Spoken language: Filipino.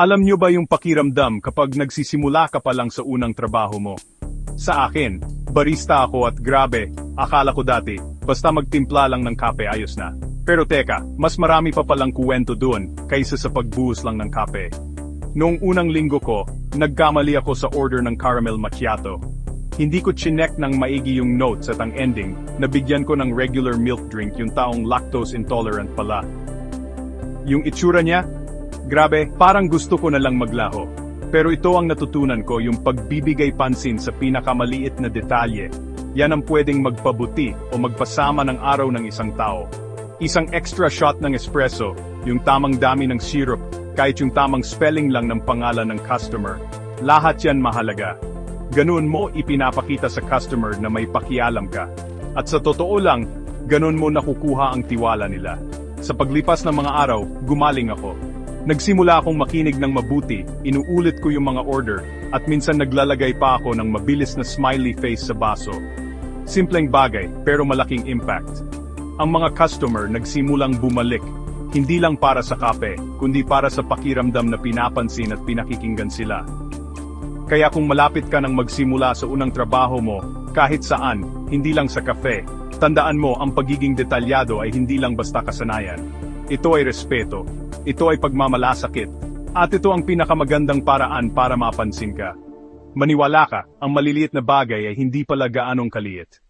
Alam nyo ba yung pakiramdam kapag nagsisimula ka pa lang sa unang trabaho mo? Sa akin, barista ako at grabe, akala ko dati, basta magtimpla lang ng kape ayos na. Pero teka, mas marami pa palang kuwento doon kaysa sa pagbuhos lang ng kape. Noong unang linggo ko, nagkamali ako sa order ng caramel macchiato. Hindi ko chinek ng maigi yung notes at ang ending, nabigyan ko ng regular milk drink yung taong lactose intolerant pala. Yung itsura niya, grabe, parang gusto ko na lang maglaho. Pero ito ang natutunan ko yung pagbibigay pansin sa pinakamaliit na detalye. Yan ang pwedeng magpabuti o magpasama ng araw ng isang tao. Isang extra shot ng espresso, yung tamang dami ng syrup, kahit yung tamang spelling lang ng pangalan ng customer. Lahat yan mahalaga. Ganun mo ipinapakita sa customer na may pakialam ka. At sa totoo lang, ganun mo nakukuha ang tiwala nila. Sa paglipas ng mga araw, gumaling ako. Nagsimula akong makinig ng mabuti, inuulit ko yung mga order, at minsan naglalagay pa ako ng mabilis na smiley face sa baso. Simpleng bagay, pero malaking impact. Ang mga customer nagsimulang bumalik, hindi lang para sa kape, kundi para sa pakiramdam na pinapansin at pinakikinggan sila. Kaya kung malapit ka nang magsimula sa unang trabaho mo, kahit saan, hindi lang sa kafe, tandaan mo ang pagiging detalyado ay hindi lang basta kasanayan. Ito ay respeto, ito ay pagmamalasakit, at ito ang pinakamagandang paraan para mapansin ka. Maniwala ka, ang maliliit na bagay ay hindi pala gaanong kaliit.